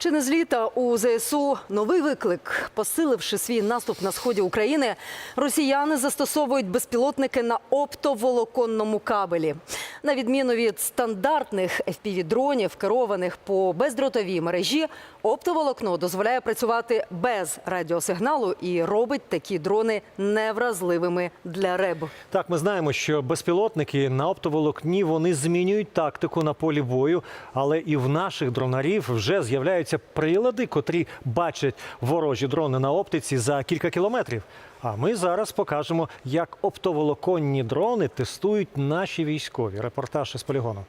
Чи не з літа у ЗСУ новий виклик? Посиливши свій наступ на сході України, росіяни застосовують безпілотники на оптоволоконному кабелі. На відміну від стандартних FPV-дронів, керованих по бездротовій мережі, оптоволокно дозволяє працювати без радіосигналу і робить такі дрони невразливими для РЕБ. Так, ми знаємо, що безпілотники на оптоволокні вони змінюють тактику на полі бою, але і в наших дронарів вже з'являються прилади, котрі бачать ворожі дрони на оптиці за кілька кілометрів. А ми зараз покажемо, як оптоволоконні дрони тестують наші військові. Репортаж із полігону.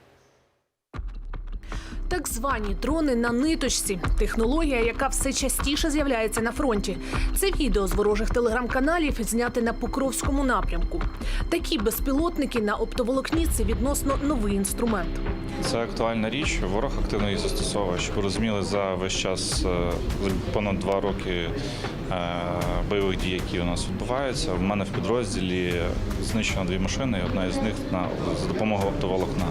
Так звані дрони на ниточці технологія, яка все частіше з'являється на фронті. Це відео з ворожих телеграм-каналів зняте на Покровському напрямку. Такі безпілотники на оптоволокні це відносно новий інструмент. Це актуальна річ. Ворог активно її застосовує. Щоб ви розуміли, за весь час е, понад два роки е, бойових дій, які у нас відбуваються. В мене в підрозділі знищено дві машини, і одна із них на за допомогою оптоволокна.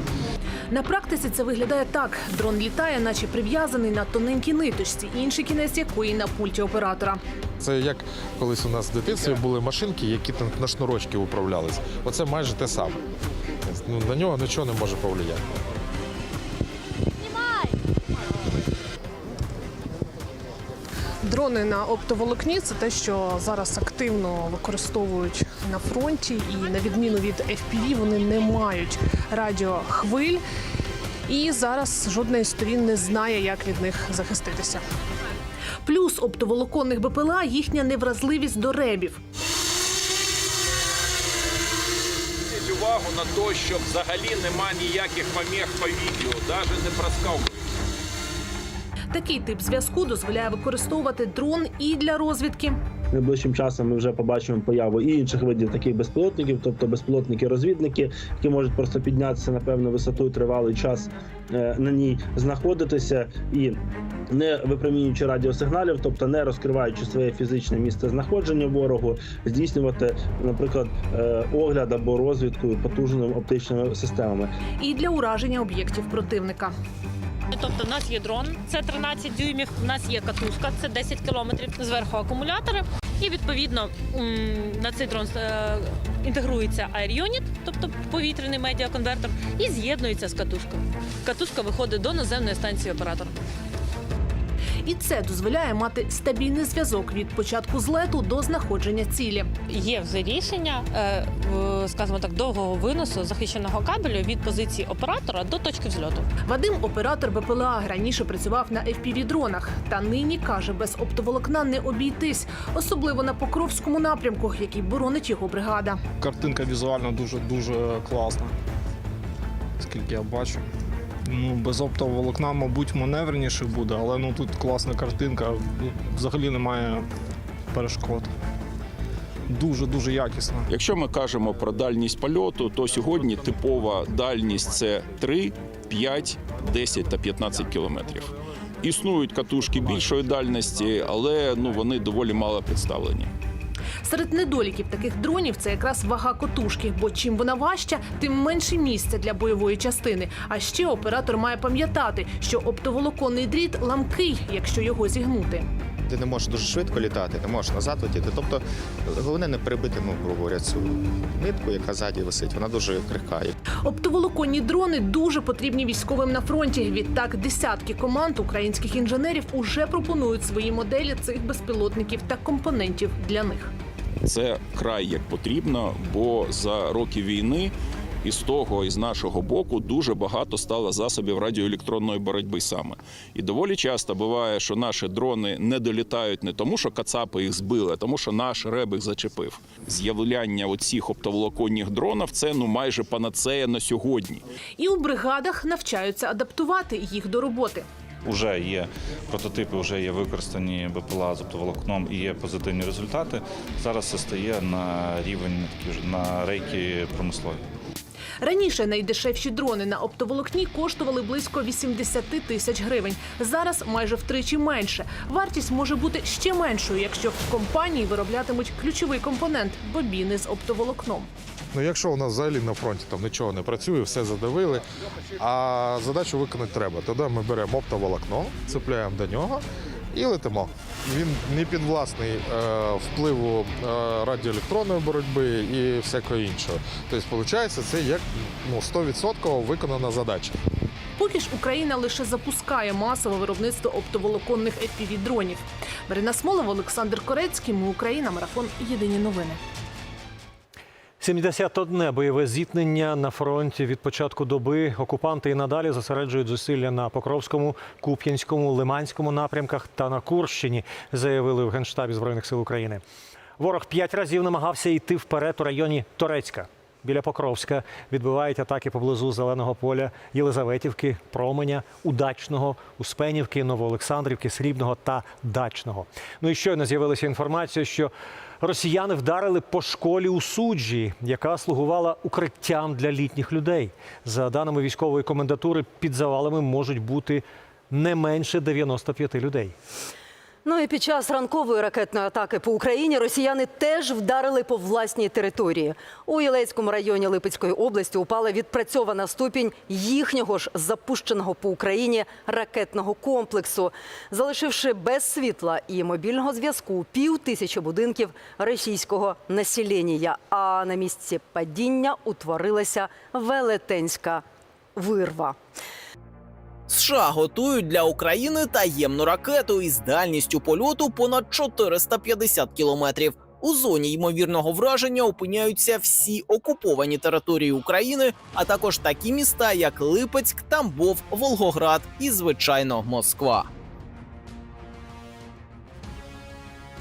На практиці це виглядає так: дрон літає, наче прив'язаний на тоненькій ниточці, інший кінець якої на пульті оператора. Це як колись у нас в дитинстві були машинки, які там на шнурочки управлялись. Оце майже те саме. Ну, на нього нічого не може повлияти. Дрони на оптоволокні це те, що зараз активно використовують на фронті, і на відміну від FPV, вони не мають радіохвиль. І зараз жодна із сторін не знає, як від них захиститися. Плюс оптоволоконних БПЛА їхня невразливість до ребів. Увагу на те, що взагалі нема ніяких помех по відео, навіть не проскакує. Такий тип зв'язку дозволяє використовувати дрон і для розвідки, Найближчим часом ми вже побачимо появу і інших видів таких безпілотників, тобто безпілотники-розвідники, які можуть просто піднятися на певну висоту і тривалий час е, на ній знаходитися і не випромінюючи радіосигналів, тобто не розкриваючи своє фізичне місце знаходження ворогу, здійснювати, наприклад, е, огляд або розвідку потужними оптичними системами. і для ураження об'єктів противника. Тобто, у нас є дрон, це 13 дюймів. У нас є катушка, це 10 кілометрів. Зверху акумулятори. І відповідно на цей дрон е, інтегрується Air тобто повітряний медіаконвертер, і з'єднується з катушкою. Катушка виходить до наземної станції оператора. І це дозволяє мати стабільний зв'язок від початку злету до знаходження цілі. Є вже рішення, е, скажімо так, довгого виносу захищеного кабелю від позиції оператора до точки взльоту. Вадим, оператор БПЛА, раніше працював на FPV-дронах. Та нині каже, без оптоволокна не обійтись, особливо на Покровському напрямку, який боронить його бригада. картинка візуально дуже дуже класна. Скільки я бачу. Ну, без оптоволокна, мабуть, маневреніше буде, але ну тут класна картинка. Взагалі немає перешкод. Дуже дуже якісно. Якщо ми кажемо про дальність польоту, то сьогодні типова дальність це 3, 5, 10 та 15 кілометрів. Існують катушки більшої дальності, але ну вони доволі мало представлені. Серед недоліків таких дронів це якраз вага котушки, бо чим вона важча, тим менше місця для бойової частини. А ще оператор має пам'ятати, що оптоволоконний дріт ламкий, якщо його зігнути. Ти не можеш дуже швидко літати, не можеш назад летіти. Тобто головне не перебити, ну, грубо говоря, цю нитку, яка ззаді висить. Вона дуже крихка. Оптоволоконні дрони дуже потрібні військовим на фронті. Відтак десятки команд українських інженерів уже пропонують свої моделі цих безпілотників та компонентів для них. Це край як потрібно, бо за роки війни із того, і з нашого боку, дуже багато стало засобів радіоелектронної боротьби саме. І доволі часто буває, що наші дрони не долітають не тому, що кацапи їх збили, а тому, що наш реб їх зачепив. З'являння оцих оптоволоконних дронів це ну майже панацея на сьогодні. І у бригадах навчаються адаптувати їх до роботи. Уже є прототипи, вже є використані БПЛА з оптоволокном і є позитивні результати. Зараз це стає на рівень на рейки промислові. Раніше найдешевші дрони на оптоволокні коштували близько 80 тисяч гривень. Зараз майже втричі менше. Вартість може бути ще меншою, якщо в компанії вироблятимуть ключовий компонент бобіни з оптоволокном. Ну якщо у нас взагалі на фронті там нічого не працює, все задавили, а задачу виконати треба. Тоді ми беремо оптоволокно, цепляємо до нього і летимо. Він не підвласний е, впливу е, радіоелектронної боротьби і всякого іншого. Тобто, виходить, це як ну, 100% виконана задача. Поки ж Україна лише запускає масове виробництво оптоволоконних fpv дронів. Марина Смолова, Олександр Корецький. Ми Україна. Марафон. Єдині новини. 71 бойове зіткнення на фронті від початку доби. Окупанти і надалі зосереджують зусилля на Покровському, Куп'янському, Лиманському напрямках та на Курщині, заявили в Генштабі Збройних сил України. Ворог п'ять разів намагався йти вперед у районі Торецька. Біля Покровська відбивають атаки поблизу Зеленого поля, Єлизаветівки, Променя, Удачного, Успенівки, Новоолександрівки, Срібного та Дачного. Ну і щойно з'явилася інформація, що росіяни вдарили по школі у суджі, яка слугувала укриттям для літніх людей. За даними військової комендатури, під завалами можуть бути не менше 95 людей. Ну і під час ранкової ракетної атаки по Україні росіяни теж вдарили по власній території. У Єлецькому районі Липецької області упала відпрацьована ступінь їхнього ж запущеного по Україні ракетного комплексу, залишивши без світла і мобільного зв'язку пів тисячі будинків російського населення. А на місці падіння утворилася велетенська вирва. США готують для України таємну ракету із дальністю польоту понад 450 кілометрів. У зоні ймовірного враження опиняються всі окуповані території України, а також такі міста, як Липецьк, Тамбов, Волгоград і, звичайно, Москва.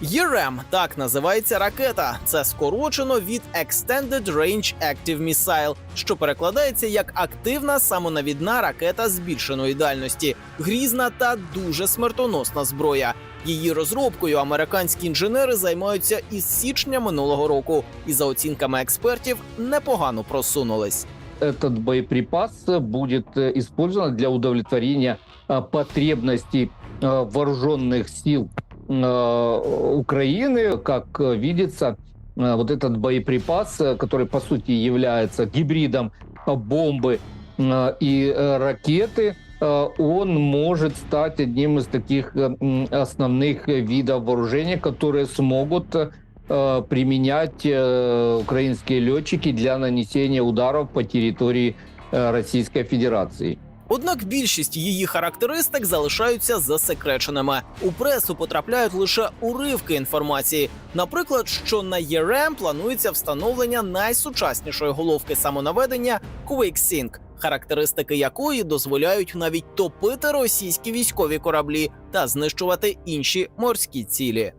ЄРЕМ – так називається ракета. Це скорочено від Extended Range Active Missile, що перекладається як активна самонавідна ракета збільшеної дальності, грізна та дуже смертоносна зброя. Її розробкою американські інженери займаються із січня минулого року, і за оцінками експертів непогано просунулись. этот боеприпас будет э, использован для удовлетворения э, потребностей э, вооруженных сил э, Украины. Как э, видится, э, вот этот боеприпас, э, который по сути является гибридом э, бомбы э, и э, ракеты, э, он может стать одним из таких э, основных э, видов вооружения, которые смогут э, э, применять э, украинские летчики для нанесения ударов по территории э, Российской Федерации. Однак більшість її характеристик залишаються засекреченими. У пресу потрапляють лише уривки інформації. Наприклад, що на ЄРЕМ планується встановлення найсучаснішої головки самонаведення QuickSync, характеристики якої дозволяють навіть топити російські військові кораблі та знищувати інші морські цілі.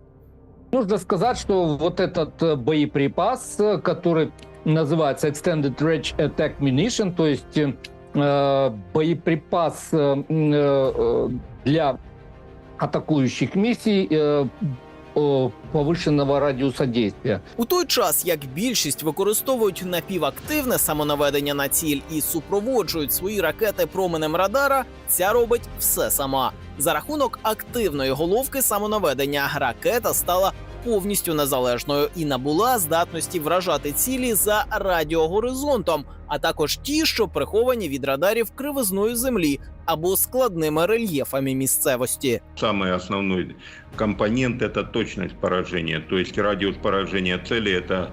Нужно сказать, что вот этот э, боеприпас, э, который называется Extended Range Attack Munition, то есть э, э, боеприпас э, м, э, для атакующих миссий э, э, повышенного радиуса действия. У той час, як більшість використовують напівактивне самонаведення на ціль і супроводжують свої ракети променем радара, ця робить все сама. За рахунок активної головки самонаведення ракета стала повністю незалежною і набула здатності вражати цілі за радіогоризонтом, а також ті, що приховані від радарів кривизною землі або складними рельєфами місцевості. Самый основной компонент – это точность поражения. То есть радиус поражения цели – это э,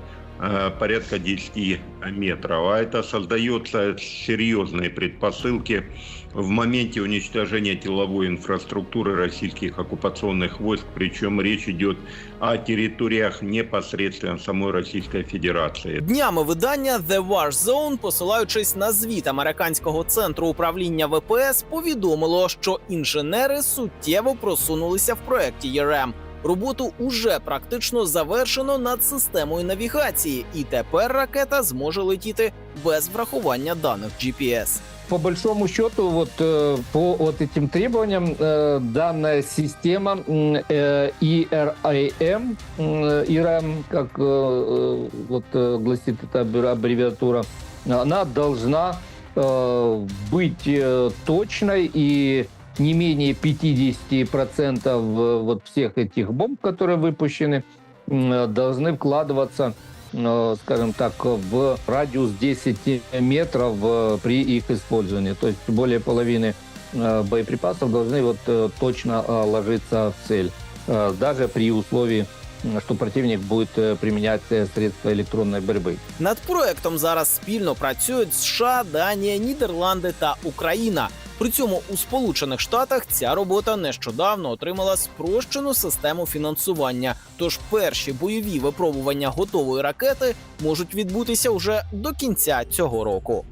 порядка 10 метров. А это создается серьезные предпосылки в моменте уничтожения тиловой инфраструктуры российских оккупационных войск. Причем речь идет о территориях непосредственно самой Российской Федерации. Днями видання The War Zone, посилаючись на звіт американського центру управління ВПС, повідомило, що інженери суттєво просунулися в проекті ЄРЕМ. Роботу уже практично завершено над системою навігації, і тепер ракета зможе летіти без врахування даних GPS. По большому счету, вот э, по вот этим требованиям э, данная система м, э, ERIM, м, ERM, как э, э, вот э, гласит эта аббре- аббревиатура, она должна э, быть э, точной и не менее 50% э, вот всех этих бомб, которые выпущены, м, должны вкладываться э, скажем так, в радиус 10 метров э, при их использовании. То есть более половины э, боеприпасов должны вот э, точно э, ложиться в цель, э, даже при условии, м, что противник будет э, применять э, средства электронной борьбы. Над проектом зараз спільно працюють США, Данія, Нідерланди та Україна. При цьому у Сполучених Штатах ця робота нещодавно отримала спрощену систему фінансування. Тож перші бойові випробування готової ракети можуть відбутися уже до кінця цього року.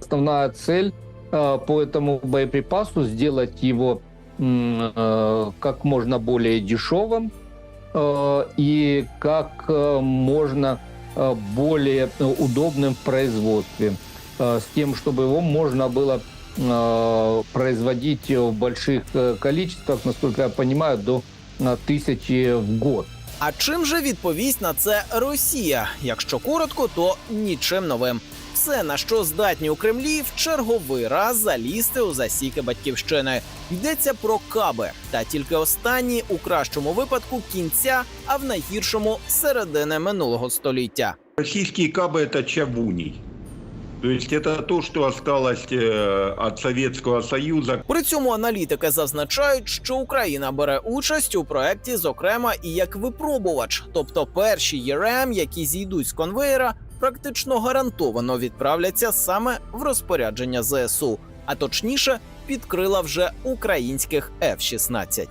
Основная цель э, по этому боеприпасу сделать его м, э, как можно более дешевым э, и как э, можно э, более э, удобным в производстве, э, с тем, чтобы его можно было э, производить в больших э, количествах, насколько я понимаю, до э, тысячи в год. А чим же відповість на це Росія? Якщо коротко, то нічим новим. Все, на що здатні у Кремлі, в черговий раз залізти у засіки батьківщини. Йдеться про каби, та тільки останні у кращому випадку кінця, а в найгіршому середини минулого століття. Российские кабы – это чавуний. То есть это то, что осталось э, от Советского Союза. При цьому аналітики зазначають, що Україна бере участь у проекті, зокрема, і як випробувач, тобто перші ЄРМ, які зійдуть з конвеєра, практично гарантовано відправляться саме в розпорядження ЗСУ, а точніше, під крила вже українських F-16.